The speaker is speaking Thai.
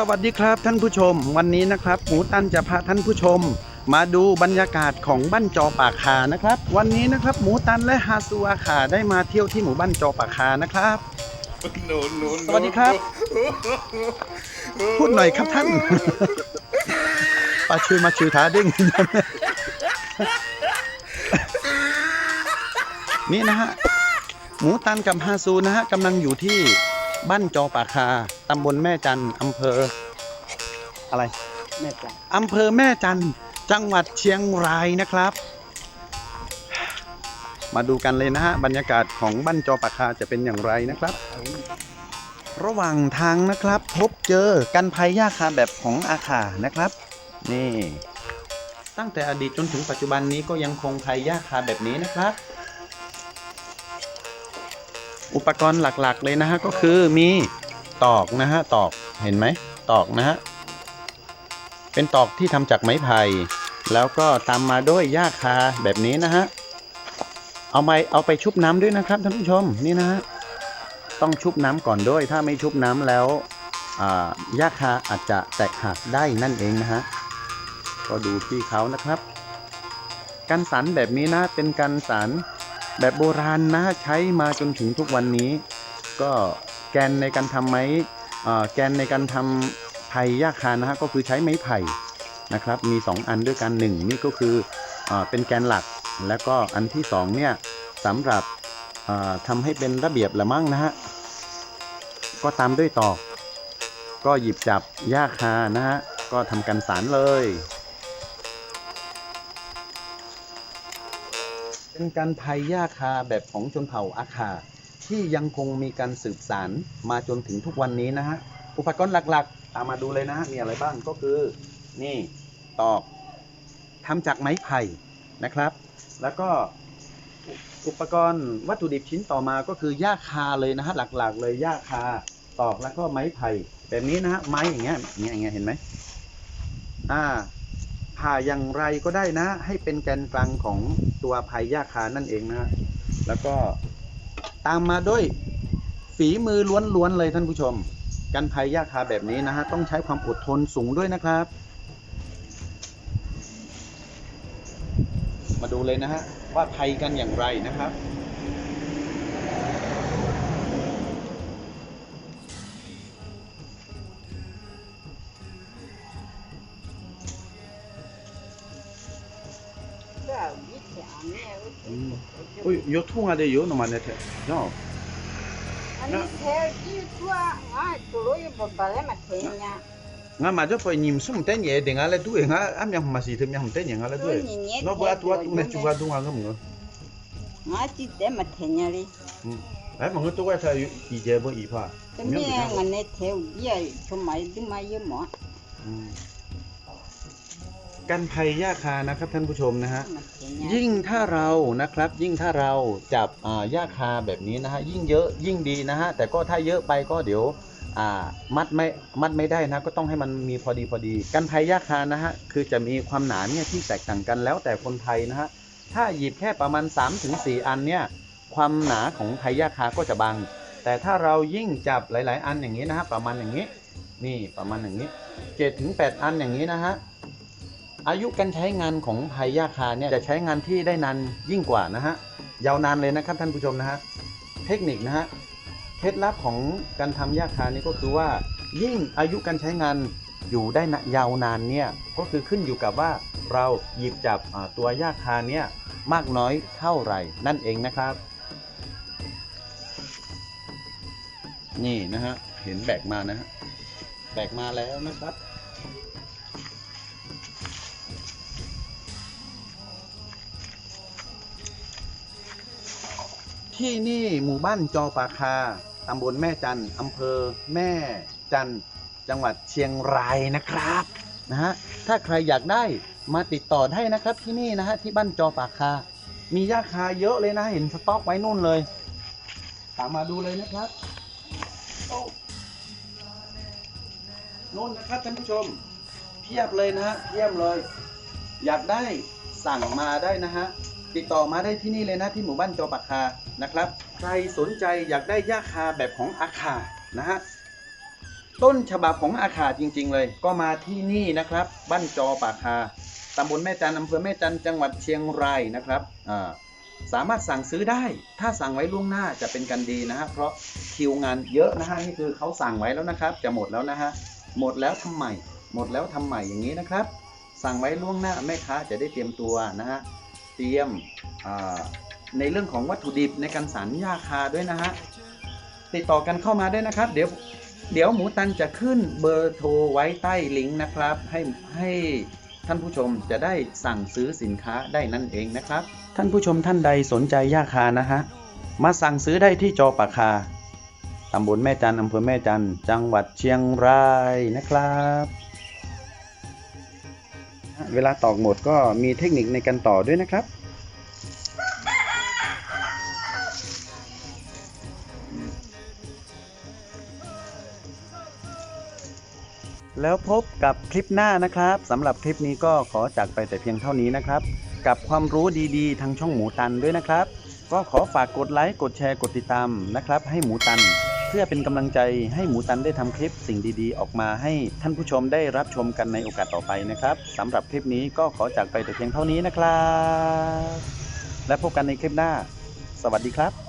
สวัสดีครับท่านผู้ชม วันนี้นะครับหมูตันจะพาท่านผู้ชม มาดูบรรยากาศของบ้านจอปากคานะครับ วันนี้นะครับหมูตันและฮาซูอาขาได้มาเที่ยวที่หมู่บ้านจอปากคานะครับ no, no, สวัสดีครับ พูดหน่อยครับท่าน ปาชื่อมาชื่อท้าดิ้งนี่นะฮะหมูตันกับฮาซูนะฮะกำลังอยู่ที่ บ้านจอปากคาตำบลแม่จันอำเภอ อะไรแม่จ้ะอำเภอแม่จันจังหวัดเชียงรายนะครับ มาดูกันเลยนะฮะบรรยากาศของบ้านจอปากคาจะเป็นอย่างไรนะครับ ระหว่างทางนะครับ พบเจอกันภัยยาคาแบบของอาคานะครับ นี่ ตั้งแต่อดีตจนถึงปัจจุบันนี้ก็ยังคงภัยยาคาแบบนี้นะครับ อุปกรณ์หลักๆ เลยนะฮะก็คือมีตอกนะฮะตอกเห็นไหมตอกนะฮะเป็นตอกที่ทำจากไม้ไผ่แล้วก็ตามมาด้วยหญ้าคาแบบนี้นะฮะเอาไปเอาไปชุบน้ำด้วยนะครับท่านผู้ชมนี่นะฮะต้องชุบน้ำก่อนด้วย ถ้าไม่ชุบน้ำแล้วอ่าหญ้าคาอาจจะแตกหักได้นั่นเองนะฮะก็ดูที่เขานะครับการสันแบบนี้นะเป็นการสัน แบบโบราณนะใช้มาจนถึงทุกวันนี้ ก็แกนในการทำไม้แกนในการทำไผ่หญ้าคานะฮะก็คือใช้ไม้ไผ่นะครับมี 2 อันด้วยกันหนึ่งนี่ก็คืออเป็นแกนหลัก แล้วก็อันที่สองเนี่ยสำหรับอ่าทำให้เป็นระเบียบละมั่งนะฮะก็ตามด้วยตอก ก็หยิบจับหญ้าคานะฮะก็ทำการสารเลย เป็นการภัยหญ้าคาแบบของชนเผ่าอาคา ที่ยังคงมีการสืบสารมาจนถึงทุกวันนี้นะฮะ อุปกรณ์หลักๆตามมาดูเลยนะฮะ มีอะไรบ้างก็คือ นี่ตอกทำจากไม้ไผ่นะครับ แล้วก็อุปกรณ์วัตถุดิบชิ้นต่อมาก็คือหญ้าคาเลยนะฮะหลักๆ เลยหญ้าคาตอกแล้วก็ไม้ไผ่แบบนี้นะฮะไม้อย่างเงี้ยอย่างเงี้ยเห็นไหมอ่า ผ่าอย่างไรก็ได้นะ ให้เป็นแกนกลางของตัวพายยาคานั่นเองนะฮะแล้วก็ตามมาด้วยฝีมือล้วนๆเลยท่านผู้ชมการพายยาคาแบบนี้นะฮะต้องใช้ความอดทนสูงด้วยนะครับ มาดูเลยนะฮะว่าพายกันอย่างไรนะครับ Ôi, yo thung ade yo no manete. No. Ani ser ki tua a tolo yo bombale ma tenya. Nga ma jo poi nim sum ten ye de nga le tu nga am yang ma si tem yang ten nga le tu. No ba tua tu ne chua du nga ngam nga. Nga ti de ma tenya ri. Ai mà người tôi quay thay ý chế với ý pha. Cái này anh này theo ý à, cho mày đi mày yêu ừ กันภัยยาคานะครับท่านผู้ชมนะฮะยิ่งถ้าเรานะครับ ยิ่งถ้าเราจับยาคาแบบนี้นะฮะยิ่งเยอะยิ่งดีนะฮะแต่ก็ถ้าเยอะไปก็เดี๋ยวมัดไม่มัดไม่ได้นะก็ต้องให้มันมีพอดีพอดี กันภัยยาคานะฮะคือจะมีความหนาเนี่ยที่แตกต่างกันแล้วแต่คนไทยนะฮะถ้าหยิบแค่ประมาณ 3-4 อันเนี่ยความหนาของไทยยาคาก็จะบางแต่ถ้าเรายิ่งจับหลาย ๆ อันอย่างนี้นะฮะประมาณอย่างนี้ นี่ประมาณอย่างนี้เจ็ดถึงแปดอันอย่างนี้นะฮะ อายุการใช้งานของไผ่ย่าคาเนี่ยจะใช้งานที่ได้นานยิ่งกว่านะฮะยาวนานเลยนะครับท่านผู้ชมนะฮะเทคนิคนะฮะเคล็ดลับของการทำย่าคานี่ก็คือว่า ยิ่งอายุการใช้งานอยู่ได้นะยาวนานเนี่ยก็คือขึ้นอยู่กับว่าเราหยิบจับตัวย่าคาเนี่ยมากน้อยเท่าไหร่นั่นเองนะครับ นี่นะฮะเห็นแบกมานะฮะแบกมาแล้วนะครับ ที่นี่หมู่บ้านจอปาคาตำบลแม่จันอำเภอแม่จันจังหวัดเชียงรายนะครับนะฮะถ้าใครอยากได้มาติดต่อได้นะครับที่นี่นะฮะที่บ้านจอปาคา มียาคาเยอะเลยนะเห็นสต็อกไว้นู่นเลยตามมาดูเลยนะครับนู่นนะครับท่านผู้ชมเพียบเลยนะฮะเพียบเลย อยากได้สั่งมาได้นะฮะ ติดต่อมาได้ที่นี่เลยนะที่หมู่บ้านจอปากคานะครับ ใครสนใจอยากได้หญ้าคาแบบของอาคานะฮะต้นฉบับของอาขาจริง ๆ เลย ก็มาที่นี่นะครับ บ้านจอปากคาตำบลแม่จันอำเภอแม่จันจังหวัดเชียงรายนะครับอ่าสามารถสั่งซื้อได้ ถ้าสั่งไว้ล่วงหน้าจะเป็นกันดีนะฮะ เพราะคิวงานเยอะนะฮะ นี่คือเขาสั่งไว้แล้วนะครับ จะหมดแล้วนะฮะ หมดแล้วทำใหม่ หมดแล้วทำใหม่อย่างนี้นะครับ สั่งไว้ล่วงหน้าแม่ค้าจะได้เตรียมตัวนะฮะ เตรียมในเรื่องของวัตถุดิบในการสารยาคาด้วยนะฮะติดต่อกันเข้ามาด้วยนะครับ เดี๋ยวเดี๋ยวหมูตันจะขึ้นเบอร์โทรไว้ใต้ลิงก์นะครับ ให้ให้ท่านผู้ชมจะได้สั่งซื้อสินค้าได้นั่นเองนะครับ ท่านผู้ชมท่านใดสนใจยาคานะฮะมาสั่งซื้อได้ที่จอปากคาตำบลแม่จันอำเภอแม่จันจังหวัดเชียงรายนะครับ เวลาตอกหมดก็มีเทคนิคในการต่อด้วยนะครับ แล้วพบกับคลิปหน้านะครับสำหรับคลิปนี้ก็ขอจากไปแต่เพียงเท่านี้นะครับ กับความรู้ดีๆ ทางช่องหมูตันด้วยนะครับ ก็ขอฝากกดไลค์กดแชร์กดติดตามนะครับ ให้หมูตัน เพื่อเป็นกำลังใจให้หมูตันได้ทำคลิปสิ่งดีๆ ออกมาให้ท่านผู้ชมได้รับชมกันในโอกาสต่อไปนะครับสำหรับคลิปนี้ก็ขอจากไปแต่เพียงเท่านี้นะครับ และพบกันในคลิปหน้า สวัสดีครับ